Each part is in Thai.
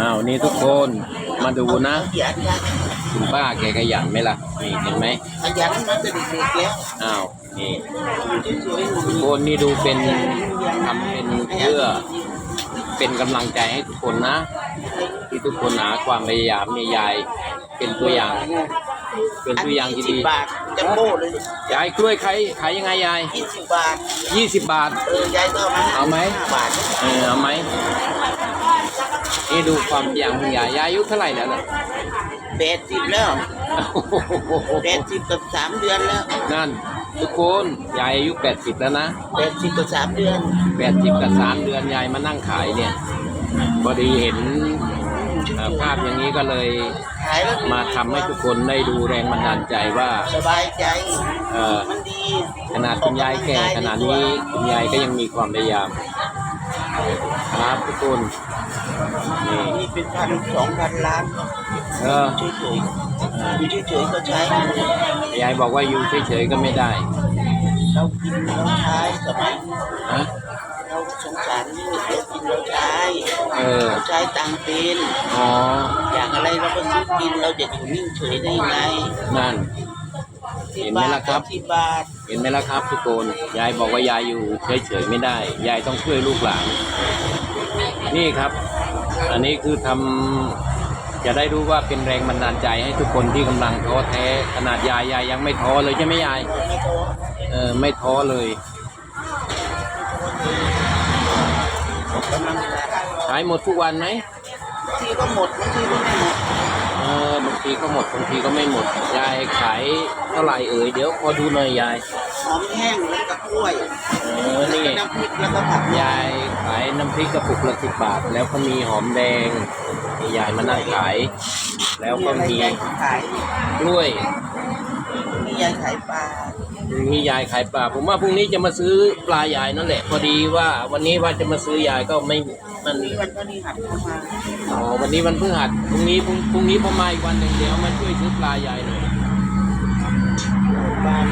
อ้าวนี่ทุกคนมาดูนะขยันนะคุณป้าแกขยันไหมล่ะนี่เห็นไหมขยันมาตั้งแต่เด็กๆแล้วอ้าวนี่อยู่เฉยๆทุกคนนี่ดูเป็นทำเป็นเพื่อเป็นกำลังใจให้ทุกคนนะ ที่ทุกคนหาความพยายามนี่ยายเป็นตัวอย่างเป็นตัวอย่างที่สิดีบบาทจะโบ้เลยยายกล้วยขายขายยังไงยายยี่สิบบาทยี่สิบบาทเออยายก็เอามาเอาไหมห้าบาทเออเอาไหม นี่ดูความพยายามของยายยายอายุเท่าไหร่แล้วน่ะแปดสิบแล้วแปดสิบกับสามเดือนแล้วนั่น ทุกคนยายอายุแปดสิบแล้วนะแปดสิบกับสามเดือนแปดสิบกับสามเดือนยายมานั่งขายเนี่ยพอดีเห็นเอ่อภาพอย่างนี้ก็เลยขายแล้วมาทำให้ทุกคนได้ดูแรงบันดาลใจว่าสบายใจ เออมันดีขนาดคุณยายแก่ขนาดนี้คุณยายก็ยังมีความพยายาม ครับทุกคนนี่นี่เป็นพันสองพันล้านเออเฉยๆอยู่เฉยๆก็ใช้ยายบอกว่าอยู่เฉยๆก็ไม่ได้ เรากินเราใช้สมัยฮะเราสงสารนี่เรากินเราใช้เออเราใช้ตังค์เป็นอ๋อ อยากอะไรเราก็ซื้อกินเราจะอยู่นิ่งเฉยได้ยังไงนั่น เห็นไหมล่ะครับ สิบบาทเห็นไหมล่ะครับ ทุกคน ยายบอกว่ายายอยู่เฉยๆไม่ได้ ยายต้องช่วยลูกหลาน นี่ครับ อันนี้คือทำจะได้รู้ว่าเป็นแรงบันดาลใจให้ทุกคนที่กำลังท้อแท้ ขนาดยายยายยังไม่ท้อเลยใช่ไหมยาย ไม่โตเออไม่ท้อเลย กำลังใจขายหมดทุกวันไหม บางทีก็หมดบางทีก็ไม่หมดเออบางทีก็หมดบางทีก็ไม่หมด ยายขายเท่าไหร่เอ่ยเดี๋ยวขอดูหน่อยยายหอมแห้งแล้วก็กล้วยเออนี่ น้ำพริกแล้วก็ผักยายขายน้ำพริกกระปุกละสิบบาท แล้วก็มีหอมแดงนี่ยายมานั่งขาย แล้วก็อะไรมียายขายกล้วยมียายขายปลามียายขายปลาผมว่าพรุ่งนี้จะมาซื้อปลายายนั่นแหละ พอดีว่าวันนี้ว่าจะมาซื้อยายก็ไม่ มันนี่วันพฤหัสเข้ามาอ๋อวันนี้วันพฤหัสพรุ่งนี้พรุ่งพรุ่งนี้ผมมาอีกวันหนึ่งเดี๋ยวมาช่วยซื้อปลายายหน่อยบ้าน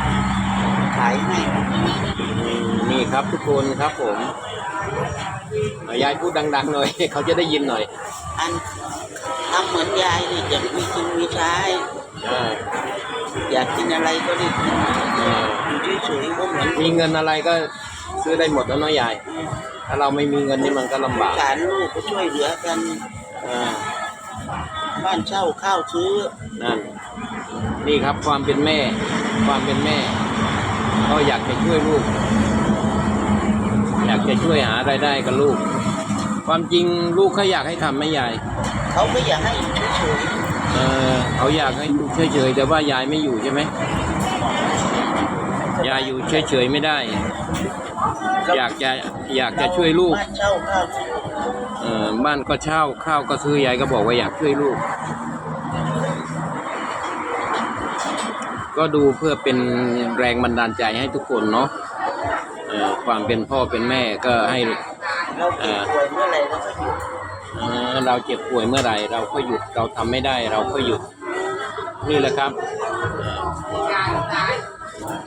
ขายให้อืมนี่ครับทุกคนครับผมเอายายพูดดัง ๆ หน่อย เขาจะได้ยินหน่อยอันทำเหมือนยายนี่จะมีกินมีใช้อ่าอยากกินอะไรก็ได้กินอ่าอยู่เฉยๆก็เหมือนมีเงินอะไรก็ซื้อได้หมดแล้วเนาะยาย ถ้าเราไม่มีเงินนี่มันก็ลำบาก สารลูกก็ช่วยเหลือกัน อ่า บ้านเช่าข้าวซื้อ นั่น นี่ครับความเป็นแม่ ความเป็นแม่ ก็อยากจะช่วยลูก อยากจะช่วยหารายได้กับลูก ความจริงลูกเขาอยากให้ทำไหมยาย เขาก็อยากให้อยู่เฉยเออเขาอยากให้อยู่เฉยๆแต่ว่ายายไม่อยู่ใช่ไหมยายอยู่เฉยๆไม่ได้ ๆ อยากจะอยากจะช่วยลูก บ้านเช่าข้าวซื้อเออบ้านก็เช่าข้าวก็ซื้อยายก็บอกว่าอยากช่วยลูก ก็ดูเพื่อเป็นแรงบันดาลใจให้ทุกคนเนาะเอ่อความเป็นพ่อเป็นแม่ก็ให้ เราเก็บป่วยเมื่อไหร่เราก็หยุดเอ่อเราเจ็บป่วยเมื่อไหร่ เราก็หยุดเราทำไม่ได้ เราก็หยุด นี่แหละครับ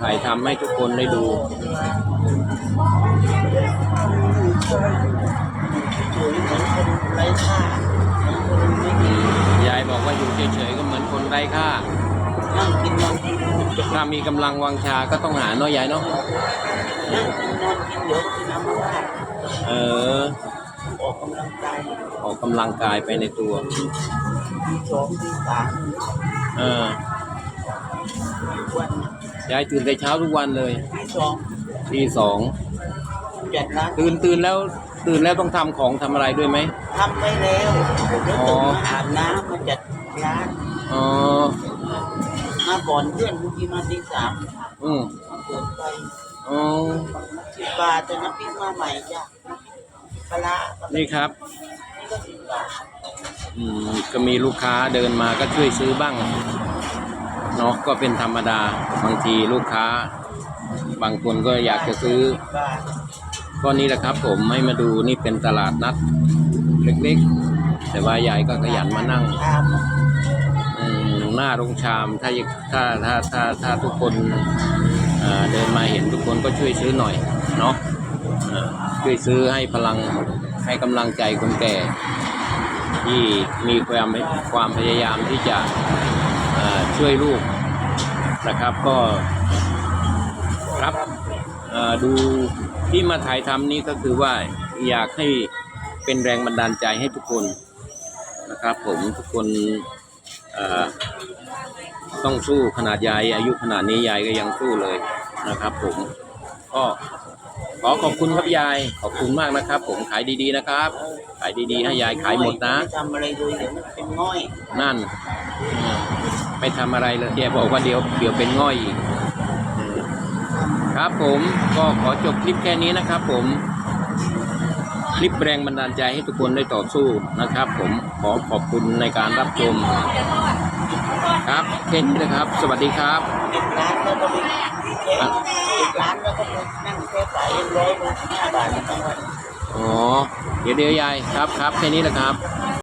ถ่ายทำให้ทุกคนได้ดูเฉยๆเหมือนคนไร้ค่าเหมือนคนไม่ดียายบอกว่าอยู่เฉยๆก็เหมือนคนไร้ค่า นั่งกินนอนกินถ้ามีกำลังวังชาก็ต้องหาเนาะยายเนาะ นั่งกินนอนกินเดี๋ยวกินน้ำมันว่าเออ ออกกำลังกายออกกำลังกายไปในตัว ทีสองทีสามเออ วัน ยายตื่นแต่เช้าทุกวันเลยทีสองทีสองจัดร้านตื่นตื่นแล้วตื่นแล้วต้องทำของทำอะไรด้วยไหม ทำไปแล้วแล้วตื่นมาอาบน้ำมาจัดร้านอ๋อ มาก่อนเพื่อนบางทีมาตีสามอืมมาเปิดไฟอ๋อ สิบบาทแต่น้ำพริกมาใหม่จ้ะปลาร้าก็นี่ครับ นี่ก็สิบบาทอืมก็มีลูกค้าเดินมาก็ช่วยซื้อบ้าง เนาะก็เป็นธรรมดาบางทีลูกค้า บางคนก็อยากจะซื้อก็นี่แหละครับผมให้มาดูนี่เป็นตลาดนัด เล็กๆ แต่ว่ายายก็ขยันมานั่งหน้าโรงชามถ้าถ้าถ้าถ้าถ้าทุกคนเดินมาเห็นทุกคนก็ช่วยซื้อหน่อยเนาะช่วยซื้อให้พลังให้กำลังใจคนแก่ ที่มีความความพยายามที่จะ ช่วยลูกนะครับ ก็ครับเอ่อดูที่มาถ่ายทำนี้ก็คือว่าอยากให้เป็นแรงบันดาลใจให้ทุกคนนะครับผมทุกคนเอ่อต้องสู้ขนาดยายอายุขนาดนี้ยายก็ยังสู้เลยนะครับ ผมก็ขอขอบคุณครับยายขอบคุณมากนะครับ ผมขายดีๆนะครับ ขายดีๆให้ยายขายหมดนะไม่ทำอะไรเลยเดี๋ยวมันเป็นง่อยนั่นอืม ไม่ทำอะไรเลยแกบอกว่าเดี๋ยวเดี๋ยวเป็นง่อยอีกอืมครับผมก็ขอจบคลิปแค่นี้นะครับ ผมคลิปแรงบันดาลใจให้ทุกคนได้ต่อสู้นะครับ ผมขอขอบคุณในการรับชมครับแค่นี้นะครับ สวัสดีครับเก็บร้านแล้วก็ไปเก็บเก็บร้านแล้วก็ไปนั่งแค่ขายร้อยหนึ่งห้าบาทไม่ต้องวันอ๋อเดี๋ยวเดี๋ยวยายครับครับแค่นี้แหละครับ